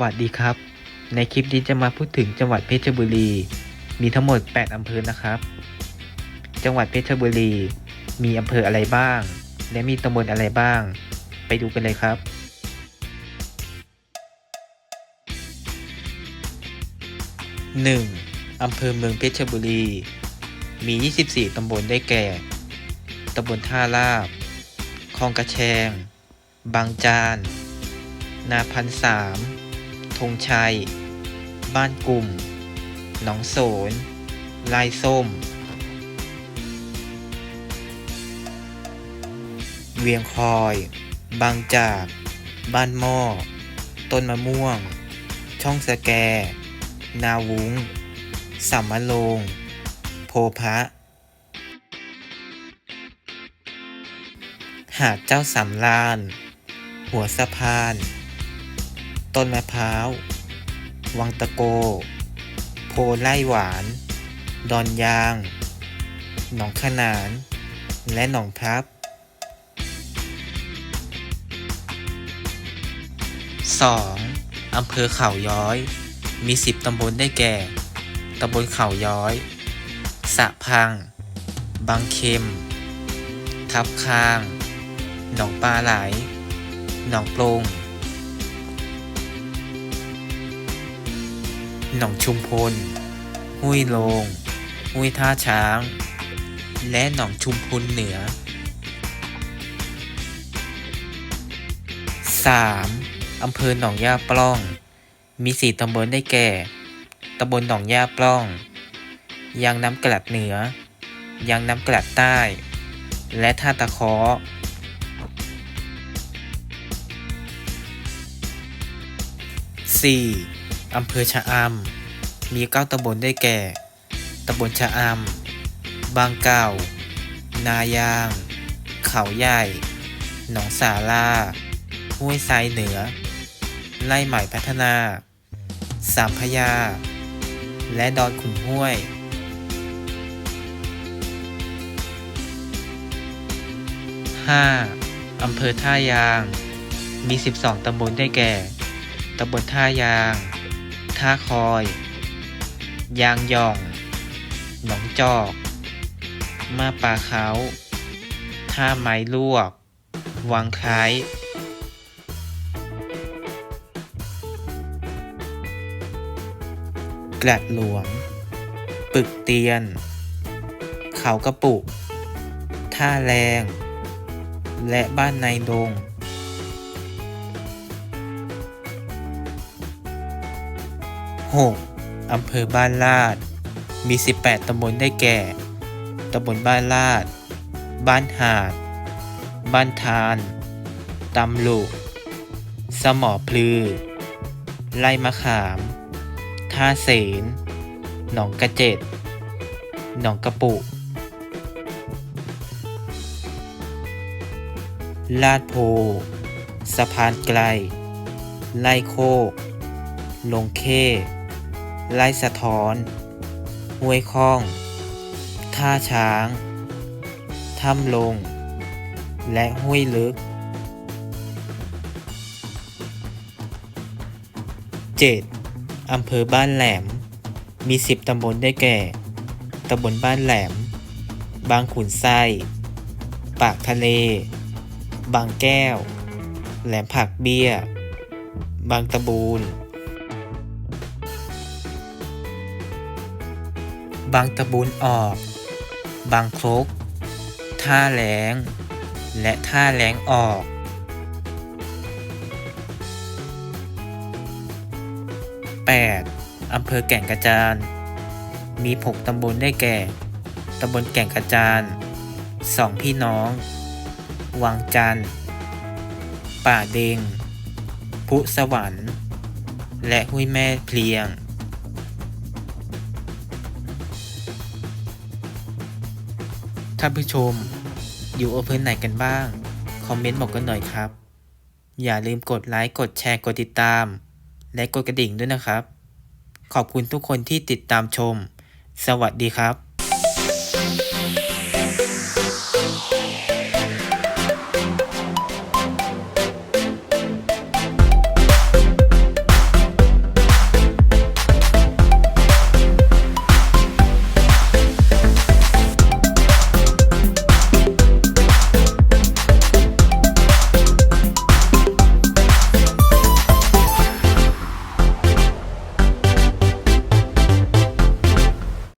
วัสดีครับ ในคลิปนี้จะมาพูดถึงจังหวัดเพชรบุรี มีทั้งหมด 8 อำเภอนะครับ จังหวัดเพชรบุรี มีอำเภออะไรบ้าง และมีตำบลอะไรบ้าง ไปดูกันเลยครับ 1. อำเภอเมืองเพชรบุรี มี 24 ตำบลได้แก่ ตำบลท่าลาบ คลองกระแชง บางจาน นาพันสาม ธงชัย บ้านกลุ่ม หนองโสน ลายส้ม เวียงคอย บางจาก บ้านหม้อ ต้นมะม่วง ช่องสแก นาวุ้งสัมมะโลง โพพระหาดเจ้าสำราญหัวสะพาน ต้นมะพร้าว วังตะโก โพไล่หวาน ดอนยาง หนองขนาน และหนองพับ 2. อำเภอเขาย้อย มี 10 ตำบลได้แก่ ตำบลเขาย้อย สะพัง บางเข็ม ทับคาง หนองปลาไหล หนองโปรง หนองชุมพล ห้วยโลง ห้วยท่าช้าง และหนองชุมพลเหนือ 3. อำเภอหนองย่าปล้อง มีสี่ตำบลได้แก่ ตำบลหนองย่าปล้อง ยางน้ำกลัดเหนือ ยางน้ำกลัดใต้ และท่าตะเคาะ 4. อำเภอชะอำมีเก้าตำบลได้แก่ ตำบลชะอำบางเก่า นายาง เขาใหญ่ หนองสาลา ห้วยทรายเหนือ ไล่ใหม่พัฒนา สามพยา และดอนขุนห้วย 5. อำเภอท่ายาง มี 12 ตำบลได้แก่ ตำบลท่ายาง ท่าคอย ยางย่อง หนองจอก มาป่าเขาท่าไม้ลวก วังคล้ายกลัดหลวง ปึกเตียน เขากระปุก ท่าแรง และบ้านในดง 6. อำเภอบ้านลาด มี 18 ตำบลได้แก่ ตำบลบ้านลาด บ้านหาด บ้านทาน ตำลุกสมอพลือ ไล่มะขาม ท่าเสน หนองกระเจ็ด หนองกระปุลาดโพ สะพานไกล ไล่โคกลงเค ไล่สะท้อน ห้วยข้อง ท่าช้าง ถ้ำลง และห้วยลึก 7. อำเภอบ้านแหลม มี 10 ตำบลได้แก่ ตำบลบ้านแหลม บางขุนไส้ ปากทะเล บางแก้ว แหลมผักเบี้ย บางตะบูน บางตะบูนออก บางครก ท่าแหลงและท่าแหลงออก 8. อำเภอแก่งกระจาน มี 6 ตำบลได้แก่ ตำบลแก่งกระจานสองพี่น้อง วังจันทร์ ป่าเดง พุสวรรค์ และห้วยแม่เพลียง ท่านผู้ชม อยู่อำเภอไหนกันบ้าง คอมเมนต์บอกกันหน่อยครับ อย่าลืมกดไลค์กดแชร์กดติดตาม และกดกระดิ่งด้วยนะครับ ขอบคุณทุกคนที่ติดตามชม สวัสดีครับ